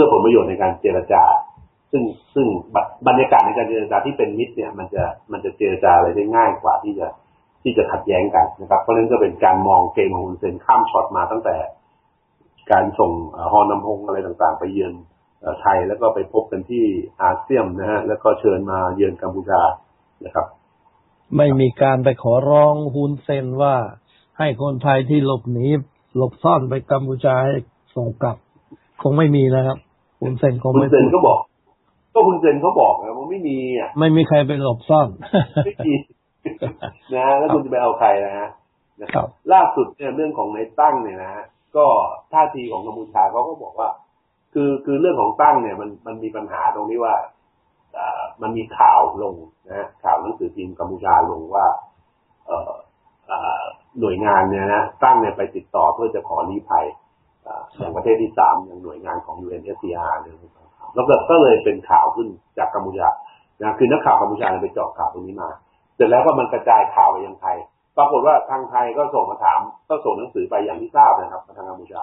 พื่อผลประโยชน์ในการเจรจา ซึ่งซึ่งบรรยากาศในการเจรจาที่เป็นมิตรเนี่ย มันจะมันจะเจรจาอะไรได้ง่ายกว่าที่จะที่จะขัดแย้งกันนะครับเพราะนั้นก็เป็นการมองเกมของฮุนเซนข้ามช็อตมาตั้งแต่ การส่งฮอนำพงอะไรต่างๆ ไปเยือนไทยแล้วก็ไปพบกันที่อาเซียนนะฮะแล้วก็เชิญมาเยือนกัมพูชานะครับ ไม่มีการไปขอร้องฮุนเซนว่าให้คนไทยที่หลบหนีหลบซ่อนไปกัมพูชาให้ส่งกลับ คงไม่มีนะครับ ฮุนเซนคงคุณไม่เซนก็บอก ก็คุณเซนเขาบอกนะว่าไม่มีอะไม่มีใครไปหลบซ่อนไม่มีนะฮะแล้วคุณจะไปเอาใครนะฮะนะคครัรับบล่าสุดเนี่ยเรื่องของในตั้งเนี่ยนะฮะก็ท่าทีของกัมพูชาเขาก็บอกว่า คือคือเรื่องของตั้งเนี่ย มันมันมีปัญหาตรงนี้ว่าอ่ามันมีข่าวลงนะฮะข่าวหนังสือพิมพ์กัมพูชาลงว่า เอ่ออ่าหน่วยงานเนี่ยนะตั้งเนี่ยไปติดต่อเพื่อจะขอลี้ภัย อ่าอย่างประเทศที่สามอย่างหน่วยงานของ UNHCR เนี่ยแล้วก็ก็เลยเป็นข่าวขึ้นจากกัมพูชานะคือนักข่าวกัมพูชาเนี่ยไปเจาะข่าวตรงนี้มา เสร็จแล้วก็มันกระจายข่าวไปยังไทย ปรากฏว่าทางไทยก็ส่งมาถาม ก็ส่งหนังสือไปอย่างที่ทราบนะครับมาทางกัมพูชา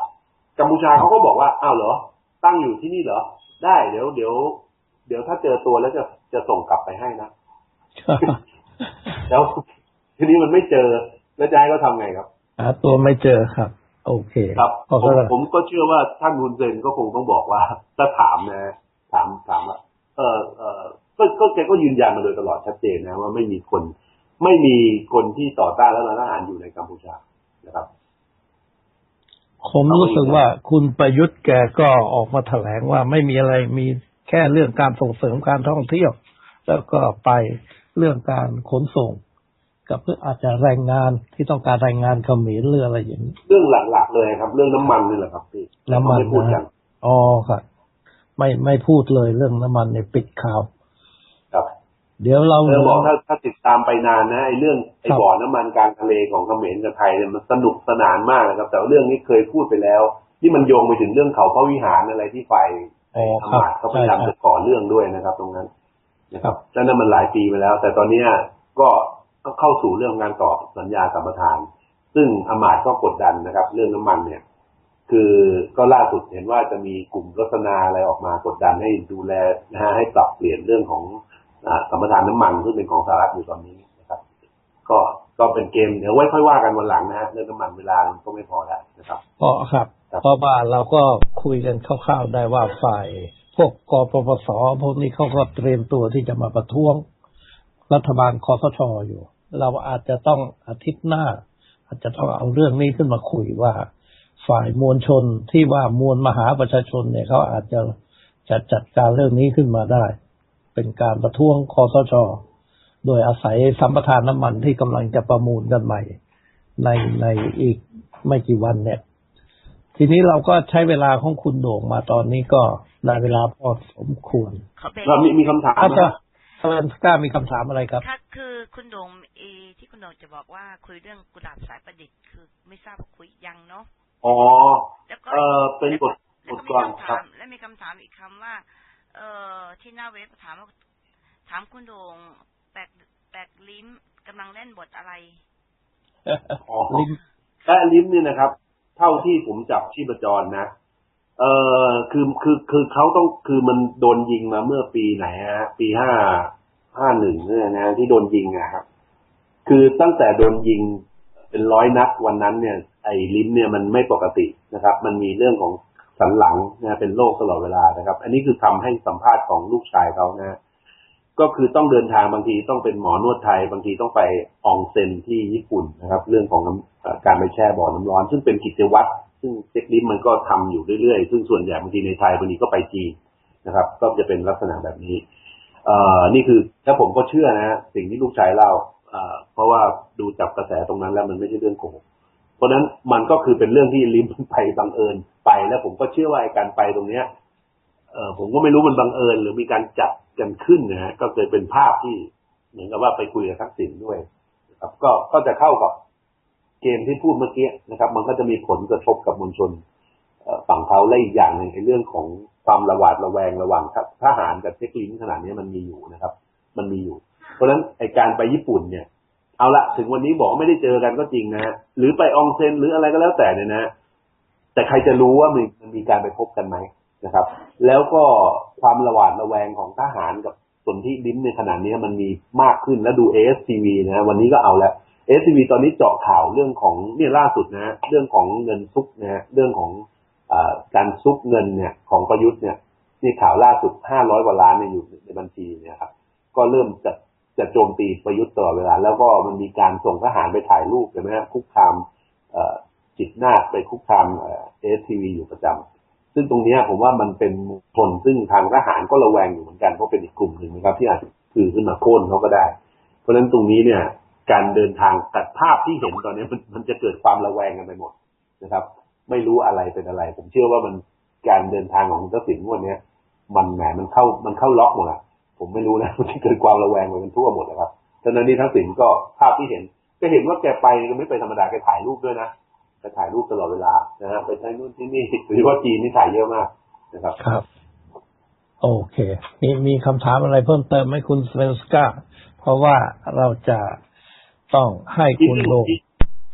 กัมพูชาเขาก็บอกว่าอ้าวเหรอ ตั้งอยู่ที่นี่เหรอ ได้เดี๋ยวเดี๋ยว เดี๋ยวถ้าเจอตัวแล้วจะจะส่งกลับไปให้นะแล้วทีนี้มันไม่เจอแล้วจะให้เขาทำไงครับหาตัวไม่เจอครับ โอเคครับก็ผมก็ผมก็เชื่อว่าท่านฮุนเซนก็คงต้องบอกว่า ถ้าถามนะ ถามถามว่าเออเออก็ก็แกก็ยืนยันมาโดยตลอดชัดเจนนะว่าไม่มีคน ไม่มีคนที่ต่อต้านรัฐประหารอยู่ในกัมพูชานะครับผมรู้สึกว่าคุณประยุทธ์แกก็ออกมาแถลงว่าไม่มีอะไรมีแค่เรื่องการส่งเสริมการท่องเที่ยว แล้วก็ไปเรื่องการขนส่ง กับเพื่ออาจจะแรงงานที่ต้องการแรงงานเขมรหรืออะไรอย่างนี้เรื่องหลักๆเลยครับ เรื่องน้ำมันนี่แหละครับพี่น้ำมันไม่พูดกันอ๋อครับไม่ไม่พูดเลยเรื่องน้ำมันในยปิดข่าวครับ เดี๋ยวเราเออบอกถ้าถ้าติดตามไปนานนะไอ้เรื่องไอ้ครับบ่อน้ำมันกลางทะเลของเขมรกับไทยเนี่ยมันสนุกสนานมากนะครับ แต่ว่าเรื่องนี้เคยพูดไปแล้วที่มันโยงไปถึงเรื่องเขาพระวิหารอะไรที่ฝ่ายอ๋ออครับมาตย์เขาพยายามใช่จะก่อเรื่องด้วยนะครับ ตรงนั้นนะคครัรับบแล้วนั่นมันหลายปีไปแล้ว แต่ตอนเนี้ยก็ ก็เข้าสู่เรื่องการต่อสัญญาสัมปทาน ซึ่งอมาตย์ก็กดดันนะครับ เรื่องน้ำมันเนี่ย คือก็ล่าสุดเห็นว่าจะมีกลุ่มรสนาอะไรออกมากดดันให้ดูแลนะฮะให้ปรับเปลี่ยนเรื่องของอ่าสัมปทานน้ำมันซึ่งเป็นของสหรัฐอยู่ตอนนี้นะครับ ก็ก็เป็นเกมเดี๋ยวไว้ค่อยว่ากันวันหลังนะฮะเรื่องน้ำมันเวลามันก็ไม่พอแล้วนะครับก็ครับครับเพราะว่าเราก็คุยกันคร่าวๆได้ว่าฝ่าย พวกกปปสพวกนี้เขาก็เตรียมตัวที่จะมาประท้วงรัฐบาลคอสชอยู่ เราอาจจะต้องอาทิตย์หน้า อาจจะต้องเอาเรื่องนี้ขึ้นมาคุยว่า ฝ่ายมวลชนที่ว่ามวลมหาประชาชนเนี่ยเขาอาจจะจะจัดการเรื่องนี้ขึ้นมาได้ เป็นการประท้วงคอสช โดยอาศัยสัมปทานน้ำมันที่กำลังจะประมูลกันใหม่ ในในอีกไม่กี่วันเนี่ย ทีนี้เราก็ใช้เวลาของคุณโด่งมาตอนนี้ก็ได้เวลาพอสมควรขอเบรกเรามีมีคำถามอาจนะ จะเชิญกล้ามีคำถามอะไรครับค่ะคือคุณโดงเอที่คุณโดงจะบอกว่าคุยเรื่องกุหลาบสายประดิษฐ์คือไม่ทราบว่าคุยยังเนาะอ๋อแล้วก็เออเป็นบทแล้วบทก็กลมีอนคำครัถาบมและมีคำถามอีกคำว่า เอ่อที่หน้าเว็บถามว่าถามคุณโดงแปลกแปลกลิ้มกำลังเล่นบทอะไรอ๋อลิ้นและลิ้นเนี่ยนะครับ เท่าที่ผมจับชีพจรนะ เออคือคือคือเขาต้องคือมันโดนยิงมาเมื่อปีไหนฮะปีห้าห้าหนึ่งเนี่ยนะที่โดนยิงอะครับ คือตั้งแต่โดนยิงเป็นร้อยนัดวันนั้นเนี่ย ไอ้ลิ้นเนี่ยมันไม่ปกตินะครับ มันมีเรื่องของสันหลังนะเป็นโรคตลอดเวลานะครับ อันนี้คือทำให้สัมภาษณ์ของลูกชายเขานะ ก็คือต้องเดินทางบางทีต้องเป็นหมอนวดไทย บางทีต้องไปอองเซ็นที่ญี่ปุ่นนะครับ เรื่องของการไปแช่บ่อน้ำร้อน ซึ่งเป็นกิจวัตร ซึ่งเซ็กลิมมันก็ทำอยู่เรื่อยๆ ซึ่งส่วนใหญ่บางทีในไทยบางทีก็ไปจีนนะครับ ก็จะเป็นลักษณะแบบนี้เอ่อนี่คือถ้าผมก็เชื่อนะ สิ่งที่ลูกชายเล่าเอ่อเพราะว่าดูจับกระแสตรงนั้นแล้วมันไม่ใช่เรื่องโกหกเพราะนั้นมันก็คือเป็นเรื่องที่ลิมไปบังเอิญไปแล้วผมก็เชื่อว่าการไปตรงเนี้ยเออผมก็ไม่รู้มันบังเอิญ หรือมีการจัดกันขึ้นนะฮะก็เคยเป็นภาพที่เหมือนกับว่าไปคุยกับทักษิณด้วยครับก็ก็จะเข้ากับ เกมที่พูดเมื่อกี้นะครับ มันก็จะมีผลกระทบกับมวลชนฝั่งเขาและอีกอย่างหนึ่งในเรื่องของความระหวาดระแวงระหว่างทหารกับเทคลินขนาดนี้มันมีอยู่นะครับ มันมีอยู่ เพราะฉะนั้นไอการไปญี่ปุ่นเนี่ย เอาละถึงวันนี้บอกไม่ได้เจอกันก็จริงนะหรือไปอองเซ็นหรืออะไรก็แล้วแต่เนี่ยนะ แต่ใครจะรู้ว่ามันมันมีการไปพบกันไหมนะครับ แล้วก็ความระหวาดระแวงของทหารกับส่วนที่ลิ้นในขณะนี้มันมีมากขึ้นแล้วดู ASTV นะฮะวันนี้ก็เอาแล้ว ASTV ตอนนี้เจาะข่าวเรื่องของเนี่ยล่าสุดนะเรื่องของเงินซุกนะฮะเรื่องของอการซุกเงินเนี่ยของประยุทธ์เนี่ยนี่ข่าวล่าสุด500กว่าล้านเนี่ยอยู่ในบัญชีเนี่ยครับ ก็เริ่มจะจะโจมตีประยุทธ์ตลอดเวลา แล้วก็มันมีการส่งทหารไปถ่ายรูปใช่ไหมฮะคุกคามจิตนาไปคุกคามเอสทีวีอยู่ประจำซึ่งตรงนี้ผมว่ามันเป็นผลซึ่งทางทหารก็ระแวงอยู่เหมือนกันเพราะเป็นอีกกลุ่มหนึ่งนะครับที่อาจจะคือขึ้นมาโค่นเขาก็ได้ เพราะฉะนั้นตรงนี้เนี่ย การเดินทางตัดภาพที่เห็นตอนนี้มันมันจะเกิดความระแวงกันไปหมดนะครับ ไม่รู้อะไรเป็นอะไร ผมเชื่อว่ามันการเดินทางของคุณทักษิณงวดเนี้มันแหมมันเข้ามันเข้าล็อกหมดอะผมไม่รู้นะมันจะเกิดความระแวงไปกันทั่วหมดนะครับฉะนั้นนี่ทักษิณก็ภาพที่เห็นก็เห็นว่าแกไปก็ไม่ไปธรรมดาแกถ่ายรูปด้วยนะแกถ่ายรูปตลอดเวลานะฮะไปใช้นู่นที่นี่หรือว่าจีนนี่ถ่ายเยอะมากนะครับครับ โอเค มีมีคำถามอะไรเพิ่มเติมไหมคุณสเวนสกาเพราะว่าเราจะ ต้องให้คุณโลง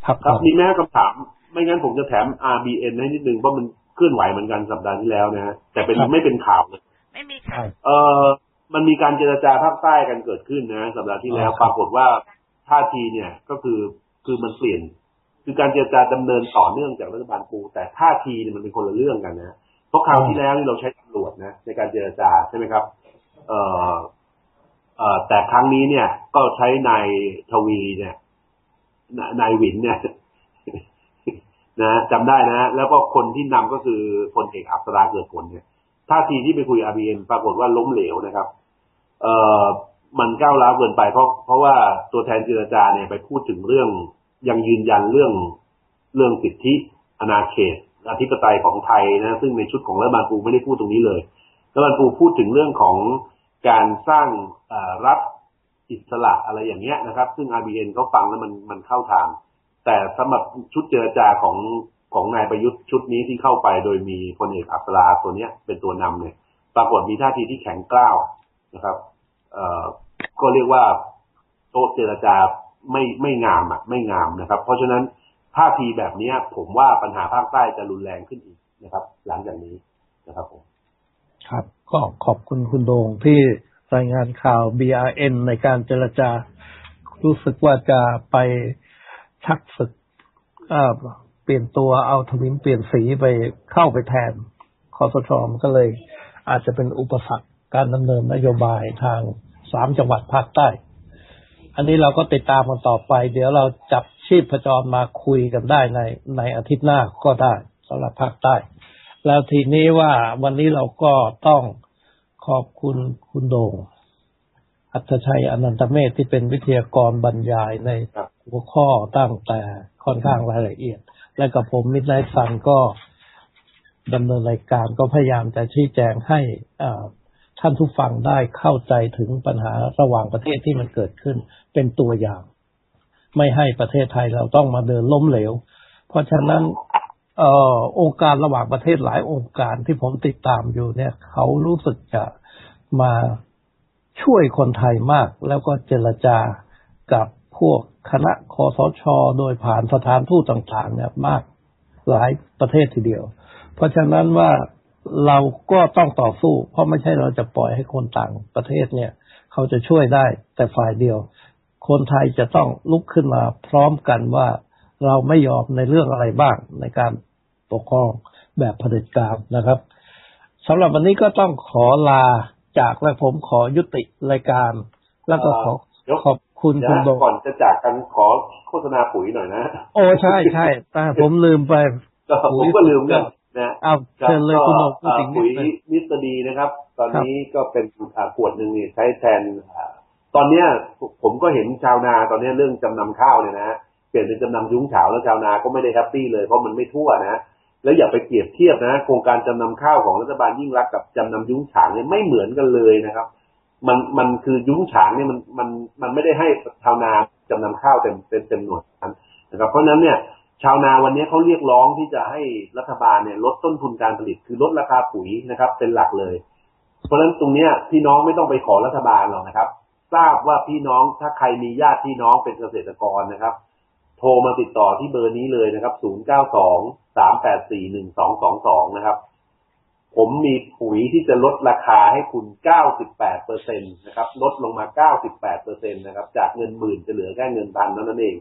พักครัผ่บอนมีแม่คำถาม ไม่งั้นผมจะแถม RBN ให้นิดนึงเพราะมันเคลื่อนไหวเหมือนกันสัปดาห์ที่แล้วนะฮะแต่เป็นไม่เป็นข่าวเลยไม่มีค่ะใช่เออมันมีการเจรจาภาคใต้กันเกิดขึ้นนะ สัปดาห์ที่แล้วอ๋อครับปรากฏว่าท่าทีเนี่ยก็คือคือมันเปลี่ยน คือการเจรจาดำเนินต่อเนื่องจากรัฐบาลปู แต่ท่าทีเนี่ยมันเป็นคนละเรื่องกันนะเพราะคราวที่แล้วนี่เราใช้ตำรวจนะในการเจรจาใช่ไหมครับ เอ่อเอ่อ แต่ครั้งนี้เนี่ยก็ใช้นายทวีเนี่ยนายหวินเนี่ยนะจำได้นะ แล้วก็คนที่นำก็คือพลเอกอัศราเกิดผลเนี่ยท่าทีที่ไปคุย RBN ปรากฏว่าล้มเหลวนะครับ เอ่อมันก้าวร้าวเกินไปเพราะเพราะว่าตัวแทนเจรจาเนี่ยไปพูดถึงเรื่องยังยืนยันเรื่องเรื่องสิทธิอาณาเขตอธิปไตยของไทยนะ ซึ่งในชุดของรัฐบาลปูไม่ได้พูดตรงนี้เลยรัฐบาลปูพูดถึงเรื่องของ การสร้างรัฐอิสระอะไรอย่างเงี้ยนะครับ ซึ่ง RBN เขาฟังแล้วมันมันเข้าทาง แต่สำหรับชุดเจรจาของของนายประยุทธ์ชุดนี้ที่เข้าไปโดยมีพลเอกอัศราตัวเนี้ยเป็นตัวนำเนี่ย ปรากฏมีท่าทีที่แข็งกร้าวนะครับเอ่อก็เรียกว่าโต๊ะเจรจาไม่ไม่งามอะไม่งามนะครับ เพราะฉะนั้นท่าทีแบบเนี้ยผมว่าปัญหาภาคใต้จะรุนแรงขึ้นอีกนะครับ หลังจากนี้นะครับผม ครับก็ขอบคุณคุณโดงที่รายงานข่าว BRN ในการเจรจา รู้สึกว่าจะไปชักศึกเปลี่ยนตัวเอาทวินเปลี่ยนสีไปเข้าไปแทนคอสชมันก็เลย อาจจะเป็นอุปสรรคการดำเนินนโยบายทางสามจังหวัดภาคใต้ อันนี้เราก็ติดตามกันต่อไป เดี๋ยวเราจับชีพจรมาคุยกันได้ในในอาทิตย์หน้าก็ได้สำหรับภาคใต้ แล้วทีนี้ว่าวันนี้เราก็ต้องขอบคุณคุณโดง อัตชัยอนันตเมธที่เป็นวิทยากรบรรยายในครับหัวข้อตั้งแต่ค่อนข้างรายละเอียด และกับผมมิดไนท์ซันก็ดำเนินรายการก็พยายามจะชี้แจงให้อ่าท่านผู้ฟังได้เข้าใจถึงปัญหาระหว่างประเทศที่มันเกิดขึ้นเป็นตัวอย่าง ไม่ให้ประเทศไทยเราต้องมาเดินล้มเหลว เพราะฉะนั้นเองค์การระหว่างประเทศหลายองค์การที่ผมติดตามอยู่เนี่ย เขารู้สึกจะมาช่วยคนไทยมาก แล้วก็เจรจากับพวกคณะคอสชโดยผ่านสถานทูตต่างๆ เนี่ยมากหลายประเทศทีเดียว เพราะฉะนั้นว่าเราก็ต้องต่อสู้ เพราะไม่ใช่เราจะปล่อยให้คนต่างประเทศเนี่ย เขาจะช่วยได้แต่ฝ่ายเดียว คนไทยจะต้องลุกขึ้นมาพร้อมกันว่า เราไม่ยอมในเรื่องอะไรบ้างในการปกครองแบบเผด็จการนะครับสำหรับวันนี้ก็ต้องขอลาจากและผมขอยุติรายการ แล้วก็ขอเดี๋ยวขอบคุณเดี๋ยวคุณนะโดงก่อนจะจากกันขอโฆษณาปุ๋ยหน่อยนะ โอ้ใช่ใช่แต่ผมลืมไปก็ผมก็ลืมกันนะเอาเชิญเลยคุณโดงพูดอ่าถึงนิปุ๋ดยนึงมิสเตอร์ดีนะครับ ตอนนี้ก็เป็นอ่าขวดหนึ่งนี่ใช้แทนอ่าตอนเนี้ยผมก็เห็นชาวนาตอนเนี้ยเรื่องจำนำข้าวเนี่ยนะ เปลี่ยนเป็นจำนำยุ้งฉาวแล้วชาวนาก็ไม่ได้แฮปปี้เลยเพราะมันไม่ทั่วนะแล้วอย่าไปเปรียบเทียบนะ โครงการจำนำข้าวของรัฐบาลยิ่งรักกับจำนำยุ้งฉางเนี่ยไม่เหมือนกันเลยนะครับ มันมันคือยุ้งฉางเนี่ยมันมันมันไม่ได้ให้ชาวนาจำนำข้าวเต็มเต็มเต็มหน่วยนั้นนะครับ เพราะนั้นเนี่ยชาวนาวันนี้เขาเรียกร้องที่จะให้รัฐบาลเนี่ยลดต้นทุนการผลิตคือลดราคาปุ๋ยนะครับ เป็นหลักเลย เพราะฉะนั้นตรงเนี้ยพี่น้องไม่ต้องไปขอรัฐบาลหรอกนะครับ ทราบว่าพี่น้องถ้าใครมีญาติพี่น้องเป็นเกษตรกรนะครับ ทรมาติดต่อที่เบอร์นี้เลยนะครับ 092 384 1222 นะครับ ผมมีปุ๋ยที่จะลดราคาให้คุณ 98เปอร์เซ็นะครับ ลดลงมา 98เปอร์เซ็นะครับ จากเงินหมื่นจะเหลือแค่เงินพันเท่านั้นเอง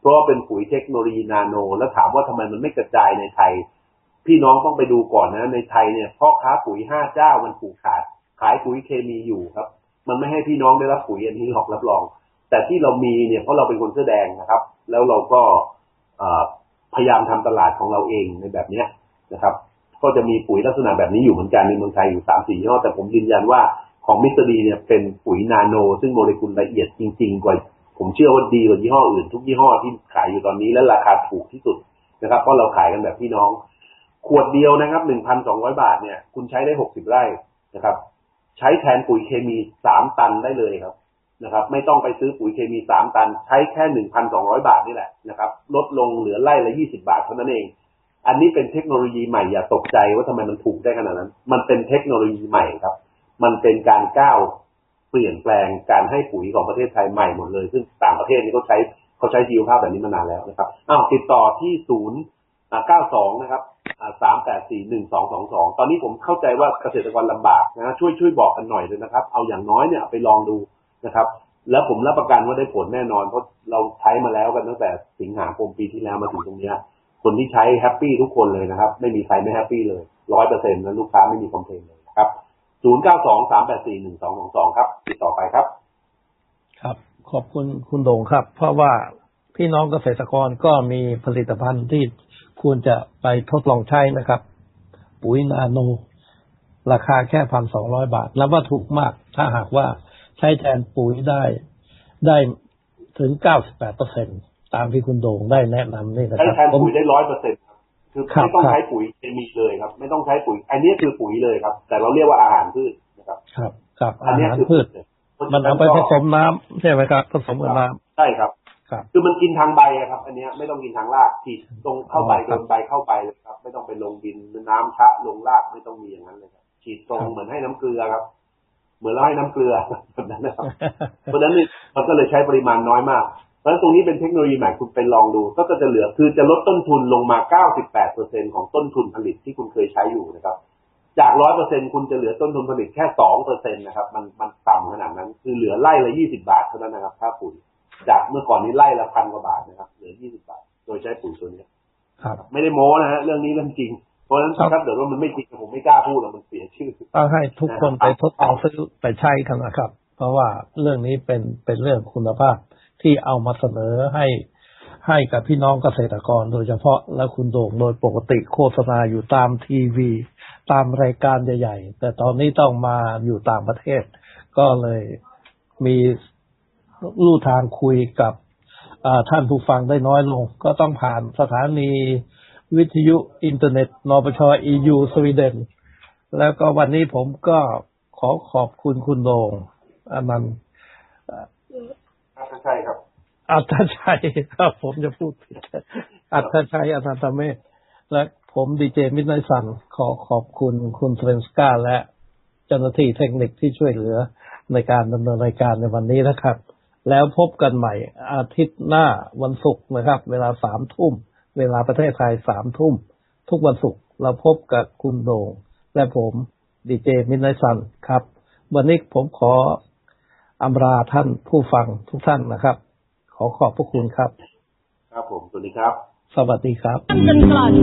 เพราะเป็นปุ๋ยเทคโนโลยีนาโน แล้วถามว่าทำไมมันไม่กระจายในไทย พี่น้องต้องไปดูก่อนนะ ในไทยเนี่ยพ่อค้าปุ๋ยห้าเจ้ามันผูกขาด ขายปุ๋ยเคมีอยู่ครับ มันไม่ให้พี่น้องได้รับปุ๋ยอันนี้หรอกรับรอง แต่ที่เรามีเนี่ยเพราะเราเป็นคนเสื้อแดงนะครับ แล้วเราก็พยายามทำตลาดของเราเองในแบบเนี้ยนะครับ ก็จะมีปุ๋ยลักษณะแบบนี้อยู่เหมือนกันในเมืองไทยอยู่สามสี่ยี่ห้อแต่ผมยืนยันว่าของมิสเตอร์ดีเนี่ยเป็นปุ๋ยนาโน ซึ่งโมเลกุลละเอียดจริง ๆ กว่า ผมเชื่อว่าดีกว่ายี่ห้ออื่นทุกยี่ห้อที่ขายอยู่ตอนนี้และราคาถูกที่สุดนะครับ เพราะเราขายกันแบบพี่น้อง ขวดเดียวนะครับหนึ่งพันสองร้อยบาทเนี่ย คุณใช้ได้หกสิบไร่นะครับ ใช้แทนปุ๋ยเคมีสามตันได้เลยครับ นะครับ ไม่ต้องไปซื้อปุ๋ยเคมีสามตัน ใช้แค่หนึ่งพันสองร้อยบาทนี่แหละนะครับ ลดลงเหลือไร่ละยี่สิบาทเท่านั้นเอง อันนี้เป็นเทคโนโลยีใหม่อย่าตกใจว่าทำไมมันถูกได้ขนาดนั้น มันเป็นเทคโนโลยีใหม่ครับ มันเป็นการก้าวเปลี่ยนแปลงการให้ปุ๋ยของประเทศไทยใหม่หมดเลย ซึ่งต่างประเทศนี่เขาใช้เขาใช้ชีวภาพแบบนี้มานานแล้วนะครับอ้าวติดต่อที่ศูนย์เก้าสองนะครับสามแปดสี่หนึ่งสองสองสองตอนนี้ผมเข้าใจว่าเกษตรกรลำบากนะช่วยช่วยบอกกันหน่อยเลยนะครับ เอาอย่างน้อยเนี่ยไปลองดู นะครับ แล้วผมรับประกันว่าได้ผลแน่นอน เพราะเราใช้มาแล้วกันตั้งแต่สิงหาคมปีที่แล้วมาถึงตรงเนี้ยคนที่ใช้แฮปปี้ทุกคนเลยนะครับ ไม่มีใครไม่แฮปปี้เลยร้อยเปอร์เซ็นต์แล้วลูกค้าไม่มีคอมเพลนเลยนะครับศูนย์เก้าสองสามแปดสี่หนึ่งสองสองสองครับ ติดต่อไปครับ ครับ ขอบคุณคุณโด่งครับ เพราะว่าพี่น้องเกษตรกรก็มีผลิตภัณฑ์ที่ควรจะไปทดลองใช้นะครับ ปุ๋ยนาโน ราคาแค่พันสองร้อยบาท แล้วว่าถูกมากถ้าหากว่า ใช้แทนปุ๋ยได้ได้ถึงเก้าสิบแปดเปอร์เซ็นตามที่คุณโด่งได้แนะนำนี่นะใช้ครับแทนผมปุ๋ยได้ร้อยเปอร์เซ็นต์คือครับไม่ต้องครับใช้ปุ๋ยเคมีเลยครับ ไม่ต้องใช้ปุ๋ย อันนี้คือปุ๋ยเลยครับ แต่เราเรียกว่าอาหารพืชนะครับ ครับครับอันอานี้หารคือพืชเลยมันเอาไปผสมน้ำใช่ไหมครับ ผสมกับน้ใช่ครับำครับ คือมันกินทางใบอะครับ อันเนี้ยไม่ต้องกินทางรากฉีดตรงเข้าไปอ๋อคโดรับนใบเข้าไปเลยครับ ไม่ต้องไปลงดินน้ำชะลงรากไม่ต้องมีอย่างนั้นเลยครับฉีดตรงครับเหมือนให้น้ำเกลือครับ เหมือนเราให้น้ำเกลือแบบนั้นนะครับเพราะฉะนั้นนี่มันก็เลยใช้ปริมาณน้อยมากเพราะฉะนั้นตรงนี้เป็นเทคโนโลยีใหม่คุณไปลองดู ก็จะเหลือคือจะลดต้นทุนลงมา 98%ของต้นทุนผลิตที่คุณเคยใช้อยู่นะครับจาก100%คุณจะเหลือต้นทุนผลิตแค่2%นะครับ มันมันต่ำขนาดนั้น คือเหลือไร่ละ20บาทเท่านั้นนะครับค่าปุ๋ยจากเมื่อก่อนนี้ไร่ละพันกว่าบาทนะครับ เหลือ20บาท โดยใช้ปุ๋ยตัวนี้ครับ ไม่ได้โม้นะฮะเรื่องนี้เรื่องจริง เพราะฉะนั้นครับถ้าเกิดว่ามันไม่จริงผมไม่กล้าพูดหรอกมันเสียชื่อต้องให้ทุกคนไปทดลองซื้อไปใช้กันนะครับ เพราะว่าเรื่องนี้เป็นเป็นเรื่องคุณภาพที่เอามาเสนอให้ให้กับพี่น้องเกษตรกรโดยเฉพาะและคุณโด่งโดยปกติโฆษณาอยู่ตามทีวี ตามรายการใหญ่ๆ แต่ตอนนี้ต้องมาอยู่ต่างประเทศ ก็เลยมีลู่ทางคุยกับอ่าท่านผู้ฟังได้น้อยลง ก็ต้องผ่านสถานี วิทยุอินเทอร์เน็ตนปช EU สวีเดน แล้วก็วันนี้ผมก็ขอขอบคุณคุณโดงอนันต์ใช่ครับ อัตชัยครับ ผมจะพูดผิด อัตชัยอนันตเมธและผมดีเจมิดไนสันขอขอบคุณคุณเทรนสกาและเจ้าหน้าที่เทคนิคที่ช่วยเหลือในการดำเนินรายการในวันนี้นะครับ แล้วพบกันใหม่อาทิตย์หน้าวันศุกร์นะครับ เวลาสามทุ่ม เวลาประเทศไทยสามทุ่ม ทุกวันศุกร์เราพบกับคุณโดง และผมดีเจมิดไนสันครับ วันนี้ผมขออำลาท่านผู้ฟังทุกท่านนะครับ ขอขอบพระคุณครับ ครับผม สวัสดีครับ สวัสดีครับกันกลั่น